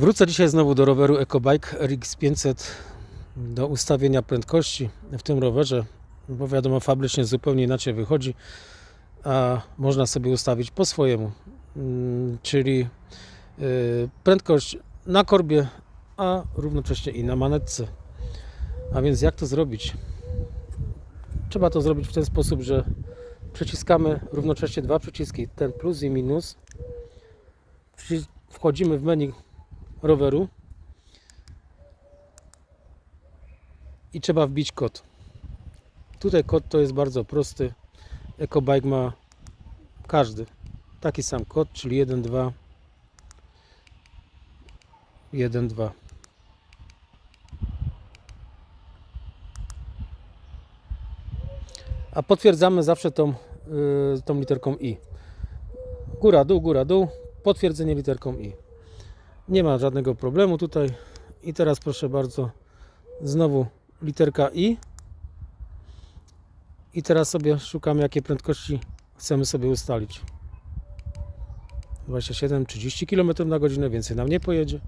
Wrócę dzisiaj znowu do roweru EcoBike RX 500 do ustawienia prędkości w tym rowerze, bo wiadomo fabrycznie zupełnie inaczej wychodzi, a można sobie ustawić po swojemu, Mm, czyli y, prędkość na korbie, a równocześnie i na manetce. A więc jak to zrobić? Trzeba to zrobić w ten sposób, że przyciskamy równocześnie dwa przyciski, ten plus i minus. Wchodzimy w menu roweru. I trzeba wbić kod. Tutaj kod to jest bardzo prosty. EcoBike ma każdy. Taki sam kod, czyli 1, 2 1, 2 a potwierdzamy zawsze tą, y, tą literką i. Góra, dół, góra, dół. Potwierdzenie literką i nie ma żadnego problemu tutaj. I teraz proszę bardzo, znowu literka I. I teraz sobie szukamy, jakie prędkości chcemy sobie ustalić. 27, 30 km na godzinę, więcej nam nie pojedzie.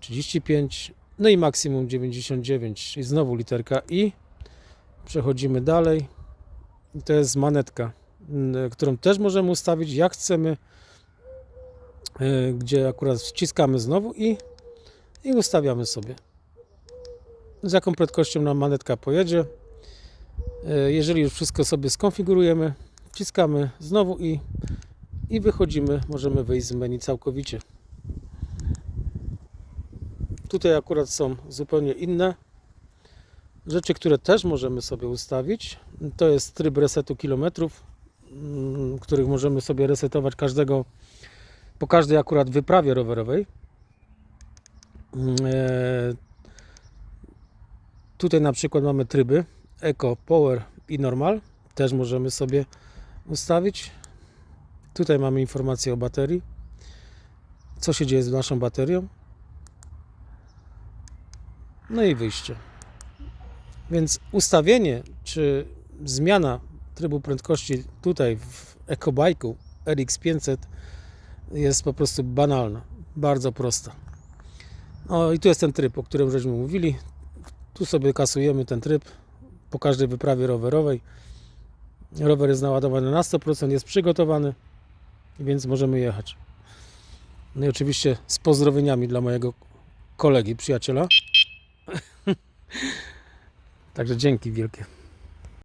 35, no i maksimum 99. I znowu literka I. Przechodzimy dalej. I to jest manetka, którą też możemy ustawić jak chcemy gdzie akurat wciskamy znowu i, i ustawiamy sobie z jaką prędkością nam manetka pojedzie. Y, Jeżeli już wszystko sobie skonfigurujemy, wciskamy znowu i, i wychodzimy, możemy wyjść z menu całkowicie. Tutaj akurat są zupełnie inne rzeczy, które też możemy sobie ustawić. To jest tryb resetu kilometrów, mm, których możemy sobie resetować każdego po każdej akurat wyprawie rowerowej. Mm, e, Tutaj na przykład mamy tryby Eco, Power i Normal. Też możemy sobie ustawić. Tutaj mamy informację o baterii. Co się dzieje z naszą baterią. No i wyjście. Więc ustawienie czy zmiana trybu prędkości tutaj w EcoBike'u RX500 jest po prostu banalna, bardzo prosta. No i tu jest ten tryb, o którym żeśmy mówili. Tu sobie kasujemy ten tryb po każdej wyprawie rowerowej. Rower jest naładowany na 100%, jest przygotowany, więc możemy jechać. No i oczywiście z pozdrowieniami dla mojego kolegi, przyjaciela. Także dzięki wielkie.